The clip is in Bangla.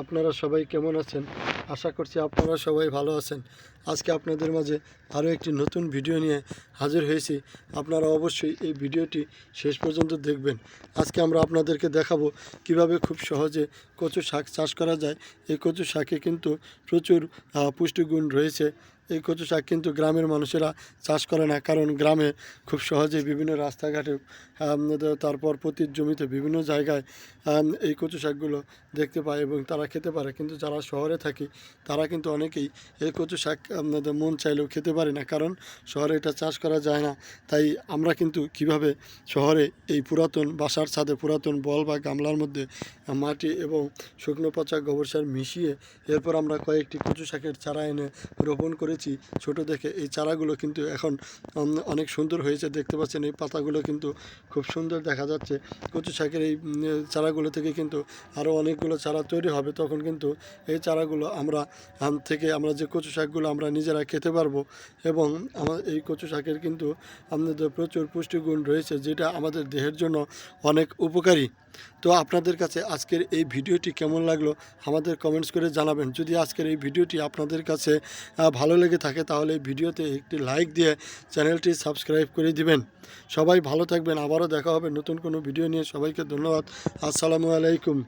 আপনারা সবাই কেমন আছেন? আশা করছি আপনারা সবাই ভালো আছেন। আজকে আপনাদের মাঝে আরও একটি নতুন ভিডিও নিয়ে হাজির হয়েছি। আপনারা অবশ্যই এই ভিডিওটি শেষ পর্যন্ত দেখবেন। আজকে আমরা আপনাদেরকে দেখাবো কীভাবে খুব সহজে কচু শাক চাষ করা যায়। এই কচু শাকে কিন্তু প্রচুর পুষ্টিগুণ রয়েছে। এই কচু শাক কিন্তু গ্রামের মানুষেরা চাষ করে না। কারণ গ্রামে খুব সহজে বিভিন্ন রাস্তাঘাটে তারপর প্রতি জমিতে বিভিন্ন জায়গায় এই কচু শাকগুলো দেখতে পায় এবং তারা খেতে পারে। কিন্তু যারা শহরে থাকি, তারা কিন্তু অনেকেই এই কচু শাক আপনাদের মন চাইলেও খেতে পারে না। কারণ শহরে এটা চাষ করা যায় না। তাই আমরা কিন্তু কীভাবে শহরে এই পুরাতন বাসার ছাদে পুরাতন বল বা গামলার মধ্যে মাটি এবং শুকনো পচা গোবর সার মিশিয়ে এরপর আমরা কয়েকটি কচু শাকের চারা এনে রোপণ করেছি। ছোট দেখে এই চারাগুলো কিন্তু এখন অনেক সুন্দর হয়েছে। দেখতে পাচ্ছেন এই পাতাগুলো কিন্তু খুব সুন্দর দেখা যাচ্ছে। কচু শাকের এই চারাগুলো থেকে কিন্তু আরও অনেকগুলো চারা তৈরি হবে। তখন কিন্তু এই চারাগুলো আমরা, আম থেকে আমরা যে কচু শাকগুলো আমরা নিজেরা খেতে পারব এবং আমার এই কচু শাকের কিন্তু আমাদের প্রচুর পুষ্টিগুণ রয়েছে যেটা আমাদের দেহের জন্য অনেক উপকারী। তো আপনাদের কাছে আজকের এই ভিডিওটি কেমন লাগল আমাদের কমেন্টস করে জানাবেন। যদি আজকের এই ভিডিওটি আপনাদের কাছে ভালো লেগে থাকে তাহলে এই ভিডিওতে একটি লাইক দিয়ে চ্যানেলটি সাবস্ক্রাইব করে দিবেন। সবাই ভালো থাকবেন, আবারও দেখা হবে নতুন কোনো ভিডিও নিয়ে। সবাইকে ধন্যবাদ। আসসালামু আলাইকুম।